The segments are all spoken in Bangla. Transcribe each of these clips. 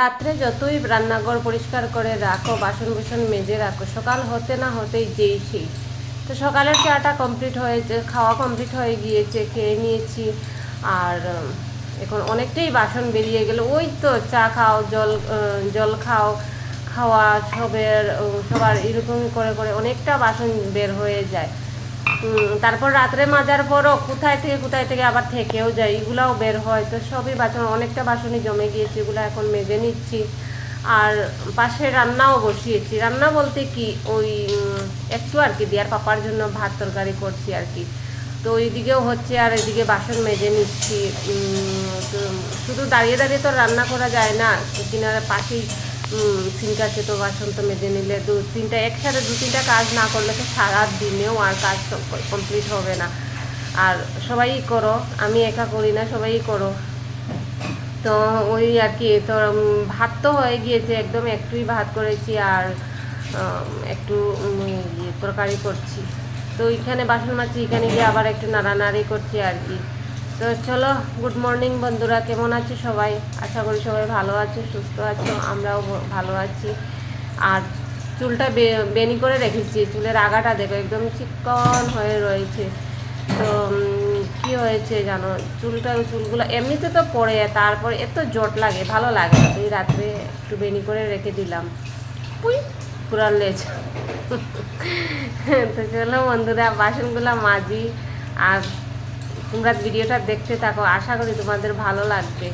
রাত্রে যতই রান্নাঘর পরিষ্কার করে রাখো বাসন কুসন মেজে রাখো, সকাল হতে না হতেই যেই সেই তো সকালের চাটা কমপ্লিট হয়েছে, খাওয়া কমপ্লিট হয়ে গিয়েছে, খেয়ে নিয়েছি। আর এখন অনেকটাই বাসন বেরিয়ে গেল। ওই তো চা খাও, জল জল খাও, খাওয়া সবের সবার এরকম করে করে অনেকটা বাসন বের হয়ে যায়। তারপর রাত্রে মাজার পরও কোথায় থেকে কোথায় থেকে আবার থেকেও যায়, এগুলাও বের হয়। তো সবই বাসন, অনেকটা বাসনই জমে গিয়েছে, এগুলো এখন মেজে নিচ্ছি। আর পাশে রান্নাও বসিয়েছি। রান্না বলতে কি, ওই একটু আর কি, দিয়ার পাপার জন্য ভাত তরকারি করছি আর কি। তো ওইদিকেও হচ্ছে, আর এদিকে বাসন মেজে নিচ্ছি। তো শুধু দাঁড়িয়ে দাঁড়িয়ে তো রান্না করা যায় না কিনারে পাশেই আছে তো বাসন তো মেজে নিলে দু, তিনটা, একসাথে দু, তিনটা কাজ না করলে তো সারা দিনেও আর কাজ কমপ্লিট হবে না। আর সবাই করো, আমি একা করি না, সবাই করো। তো ওই আর কি, তো ভাত তো হয়ে গিয়েছে, একদম একটুই ভাত করেছি আর একটু ইয়ে তরকারি করছি। তো ওইখানে বাসন মাছি এখানে গিয়ে আবার একটু নাড়ানাড়ি করছি আর কি। তো চলো গুড মর্নিং বন্ধুরা, কেমন আছো সবাই? আশা করি সবাই ভালো আছো, সুস্থ আছো, আমরাও ভালো আছি। আর চুলটা বেনি করে রেখেছি, চুলের আগাটা দেখো, একদম চিকন হয়ে রয়েছে। তো কি হয়েছে জানো? চুলটা, চুলগুলো এমনিতে তো পড়ে, তারপর এত জট লাগে, ভালো লাগে তুই রাত্রে একটু বেনি করে রেখে দিলাম। পুই পুরান লেজ। তো চলো বন্ধুরা, বাসনগুলো মাজি, আর তোমরা ভিডিওটা দেখতে থাকো। আশা করি তোমাদের ভালো লাগবে।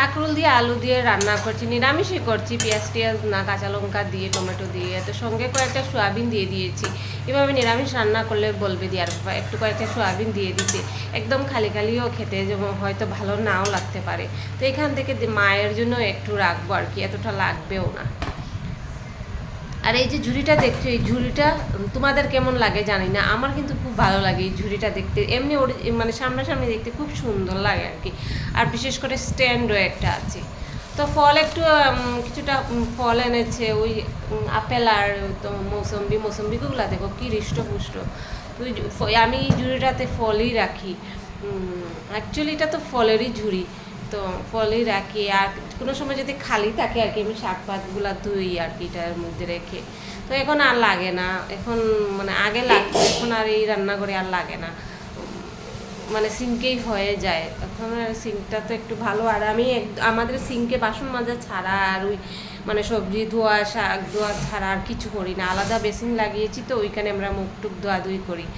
কাঁকরোল দিয়ে আলু দিয়ে রান্না করছি, নিরামিষই করছি, পেঁয়াজ টিয়াজ না, কাঁচা লঙ্কা দিয়ে, টমেটো দিয়ে, এত সঙ্গে কয়েকটা সোয়াবিন দিয়ে দিয়েছি। এভাবে নিরামিষ রান্না করলে বলবে দিয়ার বাবা একটু কয়েকটা সোয়াবিন দিয়ে দিতে। একদম খালি খালিও খেতে যেমন হয়তো ভালো নাও লাগতে পারে। তো এখান থেকে মায়ের জন্য একটু রাখব আর কি, এতটা লাগবেও না। আর এই যে ঝুড়িটা দেখছ, এই ঝুড়িটা তোমাদের কেমন লাগে জানি না, আমার কিন্তু খুব ভালো লাগে এই ঝুড়িটা দেখতে। এমনি ওর মানে সামনাসামনি দেখতে খুব সুন্দর লাগে আর কি। আর বিশেষ করে স্ট্যান্ডও একটা আছে। তো ফল একটু কিছুটা ফল এনেছে, ওই আপেল আর তো মৌসম্বি, মৌসম্বিগুলো দেখো কি হৃষ্টপুষ্ট। আমি এই ঝুড়িটাতে ফলই রাখি। অ্যাকচুয়ালি এটা তো ফলেরই ঝুড়ি। তো ফলই রাখি। আর কোনো সময় যদি খালি থাকে আর কি আমি শাক পাতগুলা ধুই আর কি এটার মধ্যে রেখে। তো এখন আর লাগে না। এখন মানে আগে লাগতো এখন আর এই রান্না করে আর লাগে না। মানে সিঙ্কেই হয়ে যায়। এখন সিঙ্কটা তো একটু ভালো। আর আমি আমাদের সিঙ্কে বাসন মাজা ছাড়া আর ওই মানে সবজি ধোয়া শাক ধোয়া ছাড়া আর কিছু করি না। আলাদা বেসিন লাগিয়েছি তো ওইখানে আমরা মুখ টুক ধোয়াধুয়ি করি। উম,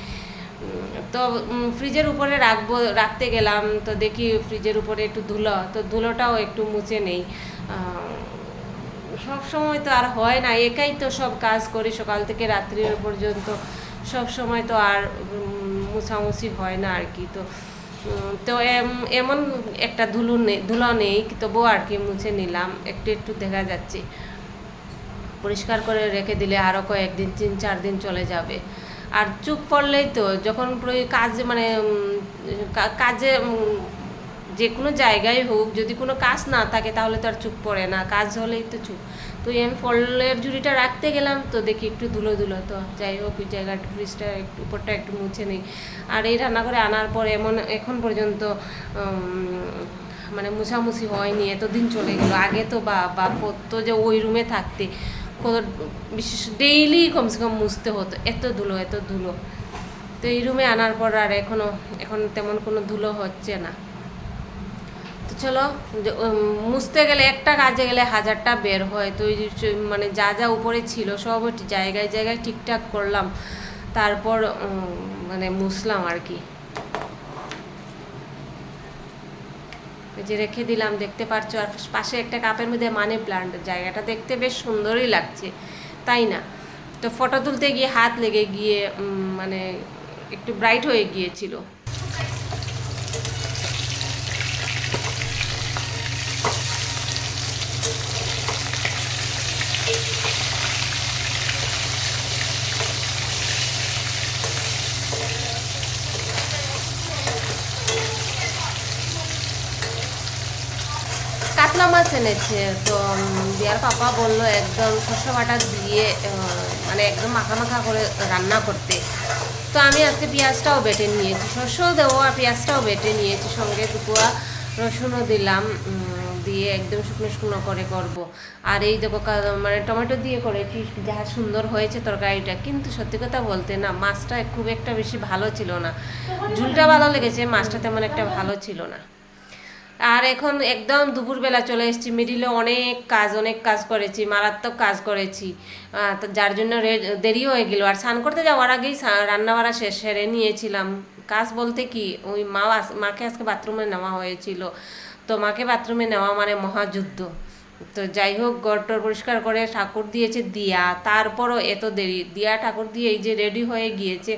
তো ফ্রিজের উপরে রাখব, রাখতে গেলাম, তো দেখি ফ্রিজের উপরে একটু ধুলো, তো ধুলোটাও একটু মুছে নেই। সব সময় তো আর হয় না, একাই তো সব কাজ করি, সকাল থেকে রাত্রির পর্যন্ত সব সময় তো আর মুছামুছি হয় না আর কি, তো তো এম- এমন একটা ধুলো নেই ধুলো নেই, তবুও আর কি মুছে নিলাম, একটু একটু দেখা যাচ্ছে। পরিষ্কার করে রেখে দিলে আরও কয়েকদিন, তিন চার দিন চলে যাবে। আর চুপ পড়লেই তো, যখন কাজে মানে কাজে যে কোনো জায়গায় হোক, যদি কোনো কাজ না থাকে, তাহলে তো আর চুপ পড়ে না, কাজ হলেই তো চুপ। তো আমি ফলের ঝুড়িটা রাখতে গেলাম, তো দেখি একটু ধুলো ধুলো, তো যাই হোক, ওই জায়গাটা ফ্রিজটা একটু উপরটা একটু মুছে নেই। আর এই রান্না করে আনার পর এমন, এখন পর্যন্ত মানে মুছামুছি হয়নি, এতদিন চলে গেলো। আগে তো বা বা কত যে ওই রুমে থাকতে। কত বিশেষ ডেইলি কমসে কম মুছতে হতো। এত ধুলো এত ধুলো। তো এই রুমে আনার পর আর এখনও, এখন তেমন কোনো ধুলো হচ্ছে না। তো চলো মুছতে গেলে একটা কাজে গেলে হাজারটা বের হয়। তো ওই মানে যা যা উপরে ছিল সব জায়গায় জায়গায় ঠিকঠাক করলাম। তারপর মানে মুছলাম আর কি। যে রেখে দিলাম, দেখতে পারছ? আর পাশে একটা কাপের মধ্যে মানে প্লান্ট জায়গাটা দেখতে বেশ সুন্দরই লাগছে, তাই না? তো ফটো তুলতে গিয়ে হাত লেগে গিয়ে মানে একটু ব্রাইট হয়ে গিয়েছিল। মাছ এনেছে। তো দিয়ার পাপা বলল একদম শস্য বাটা দিয়ে মানে একদম মাখা মাখা করে রান্না করতে। তো আমি আজকে পেঁয়াজটাও বেটে নিয়েছি। শস্য দেবো আর পেঁয়াজটাও বেটে নিয়েছি। সঙ্গে দুপুয়া রসুনও দিলাম দিয়ে একদম শুকনো শুকনো করে করব। আর এই দেখো মানে টমেটো দিয়ে করেছি। যা সুন্দর হয়েছে তরকারিটা। কিন্তু সত্যি কথা বলতে না, মাছটা খুব একটা বেশি ভালো ছিল না। ঝুলটা ভালো লেগেছে, মাছটা তেমন একটা ভালো ছিল না। আর এখন একদম দুপুরবেলা চলে এসেছি। মিডিলে অনেক কাজ অনেক কাজ করেছি, মারাত্মক কাজ করেছি। তো যার জন্য দেরি হয়ে গেল। আর স্নান করতে যাওয়ার আগেই রান্নাবাড়া শেষ সেরে নিয়েছিলাম। কাজ বলতে কি, ওই মা মাকে আজকে বাথরুমে নেওয়া হয়েছিল। তো মাকে বাথরুমে নেওয়া মানে মহাযুদ্ধ। তো যাই হোক গড়টর পরিষ্কার করে ঠাকুর দিয়েছে দিয়া। তারপরও এত দেরি। দিয়া ঠাকুর দিয়ে এই যে রেডি হয়ে গিয়েছে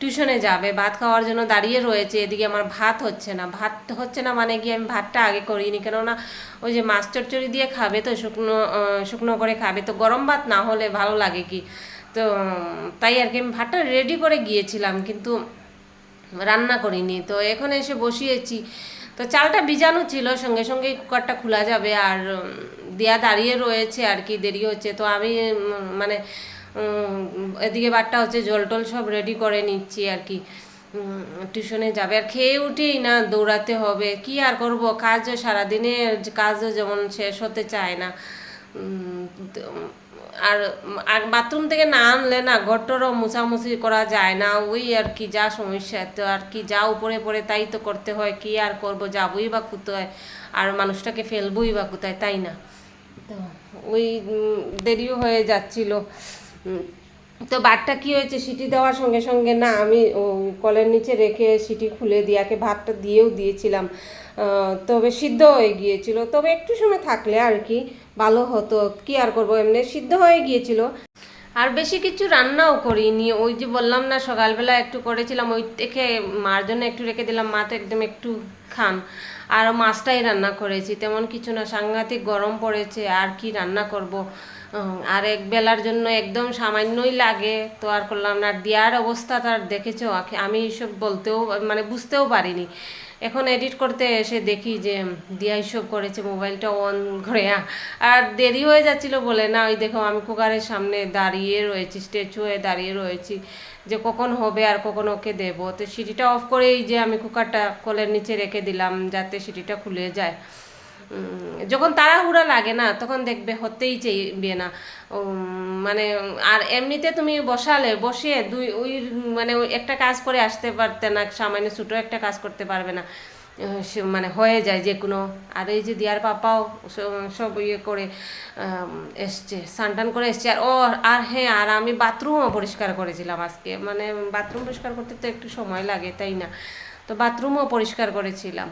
টিউশনে যাবে। ভাত খাওয়ার জন্য দাঁড়িয়ে রয়েছে। এদিকে আমার ভাত হচ্ছে না। ভাত হচ্ছে না মানে গিয়ে আমি ভাতটা আগে করিনি। কেননা ওই যে মাছ চচ্চড়ি দিয়ে খাবে তো, শুকনো শুকনো করে খাবে তো, গরম ভাত না হলে ভালো লাগে কি? তো, তাই আর কি আমি ভাতটা রেডি করে গিয়েছিলাম, কিন্তু রান্না করিনি। তো এখন এসে বসিয়েছি। তো চালটা ভিজানো ছিল, সঙ্গে সঙ্গেই কুকারটা খোলা যাবে। আর দেয়া দাঁড়িয়ে রয়েছে আর কি, দেরি হচ্ছে। তো আমি মানে এদিকে বাটটা হচ্ছে জল টল সব রেডি করে নিচ্ছি আর কি। টিউশনে যাবে। আর খেয়ে উঠেই না দৌড়াতে হবে। কি আর করব? কাজও সারাদিনের কাজও যেমন শেষ হতে চায় না। আর আর বাথরুম থেকে না আনলে না ঘরটরও মুছামুছি করা যায় না। ওই আর কি যা সমস্যা, তো আর কি যা উপরে পড়ে তাই তো করতে হয়। কি আর করব? যাবই বা কোথায়? আর মানুষটাকে ফেলবই বা কোথায়? তাই না? তো ওই দেরিও হয়ে যাচ্ছিল। তো বাটটা কি হয়েছে? সিটি দেওয়ার সঙ্গে সঙ্গে না আমি কলের নিচে রেখে সিটি খুলে দিয়াকে ভাতটা দিয়েও দিয়েছিলাম। তবে সিদ্ধ হয়ে গিয়েছিল। তবে একটু সময় থাকলে আর কি, ভালো হতো। কি আর করব? এমনি সিদ্ধ হয়ে গিয়েছিল। আর বেশি কিছু রান্নাও করিনি। ওই যে বললাম না, সকালবেলা একটু করেছিলাম। ওই থেকে মার জন্য একটু রেখে দিলাম। মা তো একদম একটু খান। আর মাছটাই রান্না করেছি। তেমন কিছু না। সাংঘাতিক গরম পড়েছে। আর কি রান্না করব? আর এক বেলার জন্য একদম সামান্যই লাগে। তো আর করলাম না। দেওয়ার অবস্থা তার দেখেছ? আমি এইসব বলতেও মানে বুঝতেও পারিনি। এখন এডিট করতে এসে দেখি যে দিয়া এইসব করেছে, মোবাইলটা অন করে। আর দেরি হয়ে যাচ্ছিল বলে না। ওই দেখো, আমি কুকারের সামনে দাঁড়িয়ে রয়েছি স্ট্যাচু হয়ে দাঁড়িয়ে রয়েছি যে কখন হবে আর কখন ওকে দেবো। তো সিটিটা অফ করেই যে আমি কুকারটা কলের নিচে রেখে দিলাম, যাতে সিটিটা খুলে যায়। যখন তাড়াহুড়া লাগে না, তখন দেখবে হতেই চাইবে না। মানে আর এমনিতে তুমি বসালে বসিয়ে দুই, ওই মানে একটা কাজ করে আসতে পারতে না, সামান্য ছোটো একটা কাজ করতে পারবে না। মানে হয়ে যায় যে কোনো। আর এই যে দিয়ার পাপাও সব ইয়ে করে এসছে স্নান করে এসছে। আর ও, আর হ্যাঁ আর আমি বাথরুমও পরিষ্কার করেছিলাম আজকে। মানে বাথরুম পরিষ্কার করতে তো একটু সময় লাগে, তাই না? তো বাথরুমও পরিষ্কার করেছিলাম।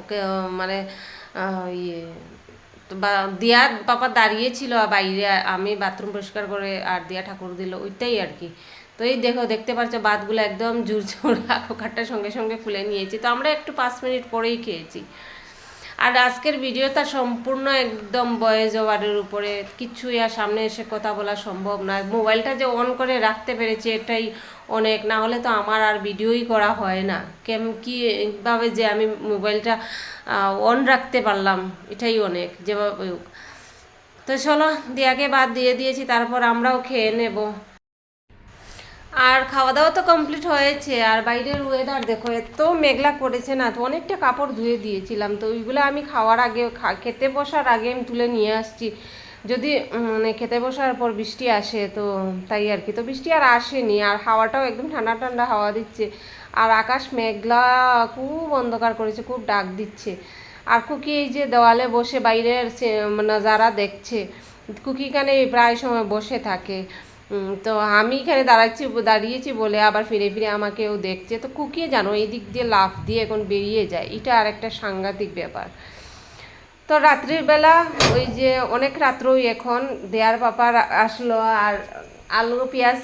ওকে মানে ইয়ে বা, দিয়া পাপা দাঁড়িয়েছিল বাইরে আমি বাথরুম পরিষ্কার করে আর দিয়া ঠাকুর দিল, ওইটাই আর কি। তো এই দেখো, দেখতে পাচ্ছ বাতগুলো একদম জোর জোর কুকারটার সঙ্গে সঙ্গে খুলে নিয়েছি। তো আমরা একটু পাঁচ মিনিট পরেই খেয়েছি। আর আজকের ভিডিওটা সম্পূর্ণ একদম বয়েজ ওভারের উপরে। কিছুই আর সামনে এসে কথা বলা সম্ভব না। মোবাইলটা যে অন করে রাখতে পেরেছি এটাই অনেক, না হলে তো আমার আর ভিডিওই করা হয় না। কেম কীভাবে যে আমি মোবাইলটা অন রাখতে পারলাম, এটাই অনেক, যেভাবে। তো চলো, দিয়াকে বাদ দিয়ে দিয়েছি, তারপর আমরাও খেয়ে নেব। আর খাওয়া দাওয়া তো কমপ্লিট হয়েছে। আর বাইরের ওয়েদার দেখো, এত মেঘলা করেছে না, তো অনেকটা কাপড় ধুয়ে দিয়েছিলাম। তো ওইগুলো আমি খাওয়ার আগে খেতে বসার আগে আমি তুলে নিয়ে আসছি। যদি মানে খেতে বসার পর বৃষ্টি আসে, তো তাই আর কি। তো বৃষ্টি আর আসেনি, আর হাওয়াটাও একদম ঠান্ডা ঠান্ডা হাওয়া দিচ্ছে। আর আকাশ মেঘলা, খুব অন্ধকার করেছে, খুব ডাক দিচ্ছে। আর কুকি এই যে দেওয়ালে বসে বাইরের নাজারা দেখছে, কুকি এখানে প্রায় সময় বসে থাকে। তো আমি এখানে দাঁড়াচ্ছি দাঁড়িয়েছি বলে আবার ফিরে ফিরে আমাকেও দেখছে। তো কুকিয়ে জানো এই দিক দিয়ে লাফ দিয়ে এখন বেরিয়ে যায়। এটা আর একটা সাংঘাতিক ব্যাপার। তো রাত্রির বেলা ওই যে অনেক রাত্রই এখন দেয়ার পাপার আসলো আর আলু পেঁয়াজ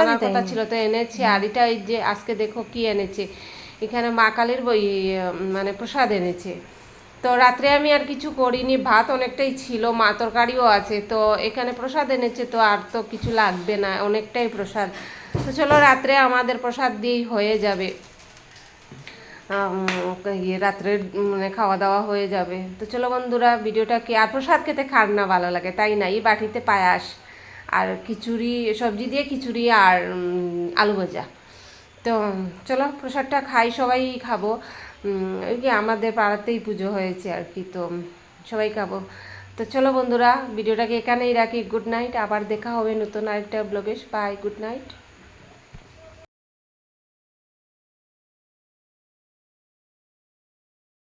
আনার কথা ছিল তো এনেছে। আর এটা এই যে আজকে দেখো কি এনেছে। এখানে মা কালীর বই মানে প্রসাদ এনেছে। তো রাত্রে আমি আর কিছু করিনি, ভাত অনেকটাই ছিল, মা তরকারিও আছে, তো এখানে প্রসাদ এনেছে, তো আর তো কিছু লাগবে না, অনেকটাই প্রসাদ। তো চলো রাত্রে আমাদের প্রসাদ দিয়েই হয়ে যাবে। ইয়ে রাত্রের মানে খাওয়া দাওয়া হয়ে যাবে। তো চলো বন্ধুরা, ভিডিওটা কি, আর প্রসাদ খেতে খার না ভালো লাগে, তাই না? এই বাটিতে পায়াস, আর খিচুড়ি, সবজি দিয়ে খিচুড়ি আর আলু ভাজা। তো চলো প্রসাদটা খাই, সবাই খাব। ওই কি আমাদের পাড়াতেই পুজো হয়েছে আর কি, তো সবাই খাব। তো চলো বন্ধুরা, ভিডিওটাকে এখানেই রাখি। গুড নাইট আবার দেখা হবে নতুন আরেকটা ব্লগে বাই গুড নাইট